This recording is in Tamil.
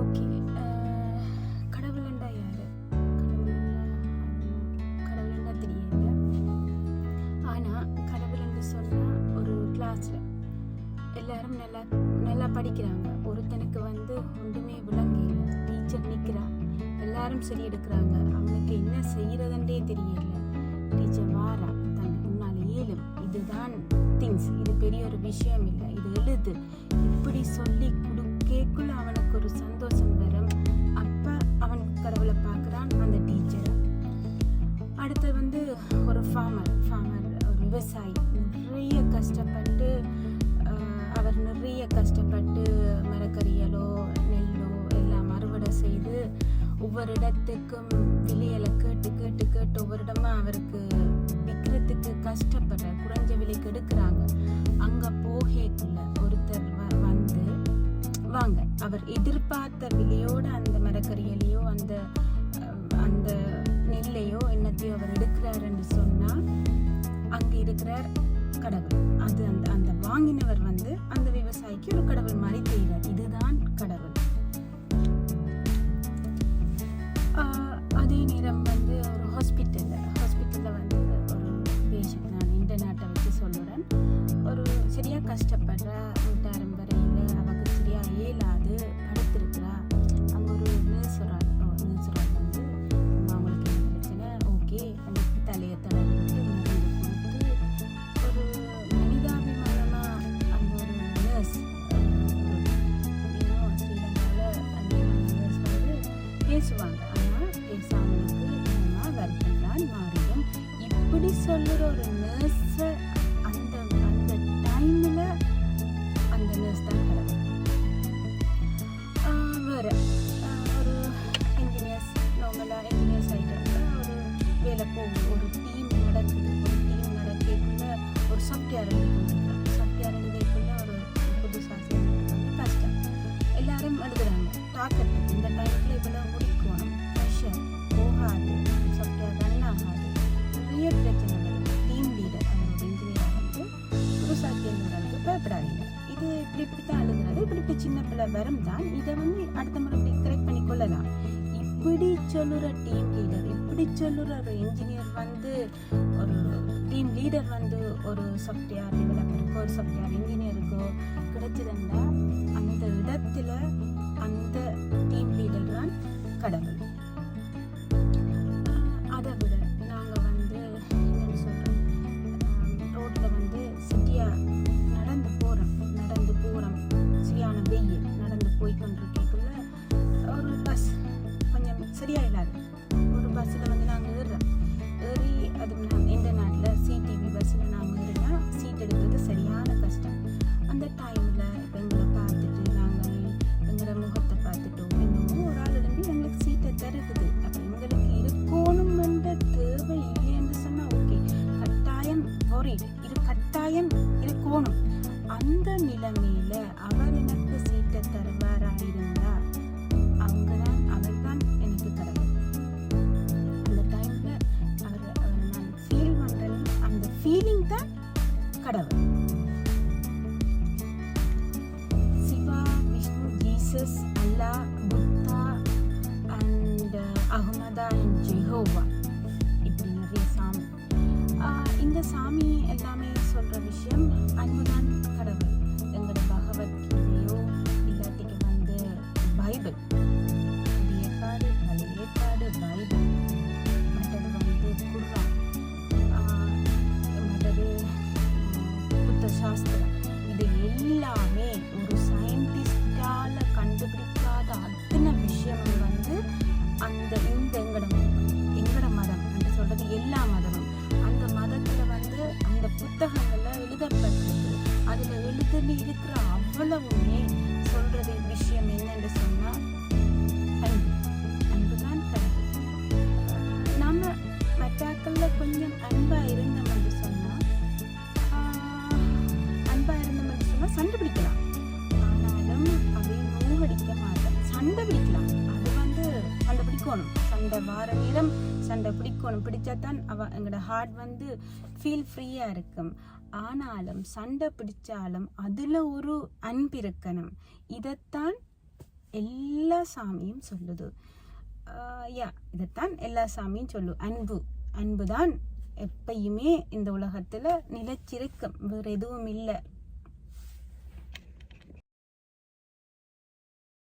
ஓகே. கடவுளண்டா யார்? கடவுளண்டா தெரியல ஆனால் கடவுளண்டு சொன்னால் ஒரு கிளாஸில் எல்லாரும் நல்லா நல்லா படிக்கிறாங்க. ஒருத்தனுக்கு வந்து ஒன்றுமே விளங்கல டீச்சர் நிற்கிறா எல்லாரும் சரி எடுக்கிறாங்க. அவனுக்கு என்ன செய்கிறதுன்றே தெரியல. டீச்சர் வாரா. தன் முன்னால் ஏழும். இதுதான் திங்ஸ் இது பெரிய ஒரு விஷயம் இல்லை. இது எழுது. இப்படி சொல்லி ஒவ்வொரு இடத்துக்கும் விலையில கேட்டு கேட்டு கேட்டு ஒவ்வொரு இடமா அவருக்கு விற்கிறதுக்கு கஷ்டப்படுற குறைஞ்ச விலைக்கு எடுக்கிறாங்க அங்க போகக்குள்ள ஒருத்தர் வந்து வாங்க. அவர் எதிர்பார்த்த விலையோட அந்த மரக்கரியலையோ அந்த அந்த நெல்லையோ என்னத்தையோ அவர் எடுக்கிறாருன்னு சொன்னா அங்க இருக்கிறார் கடவுள். அது அந்த சொல்லுற ஒரு வரும் தான் இதை வந்து அடுத்த முறை இப்படி கரெக்ட் பண்ணி கொள்ளலாம். இப்படி சொல்லுற டீம் லீடர் இப்படி சொல்லுற ஒரு இன்ஜினியர் வந்து ஒரு டீம் லீடர் வந்து ஒரு சாஃப்ட்வேர் டெவலப்பருக்கோ ஒரு சாஃப்ட்வேர் இன்ஜினியருக்கோ கொஞ்சம் சரியா ஒரு பஸ்ஸில் வந்து நாங்கள் ஏறுறோம். ஏறி அது நான் எந்த நாட்டில் சிடிவி பஸ்ஸில் நாங்கள் ஏறினா சீட் எடுக்கிறது சரியான கஷ்டம். அந்த டைமில் இப்போ எங்களை பார்த்துட்டு நாங்கள் எங்களை முகத்தை பார்த்துட்டோம் இன்னமும் ஒரு ஆள் எழும்பி எங்களுக்கு சீட்டை தருக்குது அப்போ எங்களுக்கு இருக்கணும்ன்ற தேவை இல்லைன்னு சொன்னால் ஓகே கட்டாயம் ஒரே இது கட்டாயம் இருக்கணும். அந்த நிலைமையில் அவர் எனக்கு சீட்டை தருவாராக இருந்தால் கடவுள். சிவா விஷ்ணு ஜீசஸ் அல்லாஹ் அதுல எழுதுல இருக்கிற அவ்வளவுமே சொல்றது விஷயம் என்னன்னு சொன்னா அன்பு. அன்புதான் கடவுள். ஆஹ் கொஞ்சம் அன்பா இருந்தோம் என்று சொன்னா ஆஹ் அன்பா இருந்தோம் என்று சொன்னா சண்டை பிடிக்கலாம். ஆனாலும் அதை நோவடிக்க மாட்டோம். சண்டை பிடிக்க பிடிக்கணும். சண்டை வார நேரம் சண்டை பிடிக்கணும். பிடிச்சாதான் அவ எங்களோட ஹார்ட் வந்து ஃபீல் ஃப்ரீயா இருக்கும். ஆனாலும் சண்டை பிடிச்சாலும் அதுல ஒரு அன்பு இருக்கணும். இதைத்தான் எல்லா சாமியும் சொல்லுது. யா இதைத்தான் எல்லா சாமியும் சொல்லும் அன்பு. அன்புதான் எப்பயுமே இந்த உலகத்துல நிலச்சிருக்கும் வேற எதுவும் இல்லை.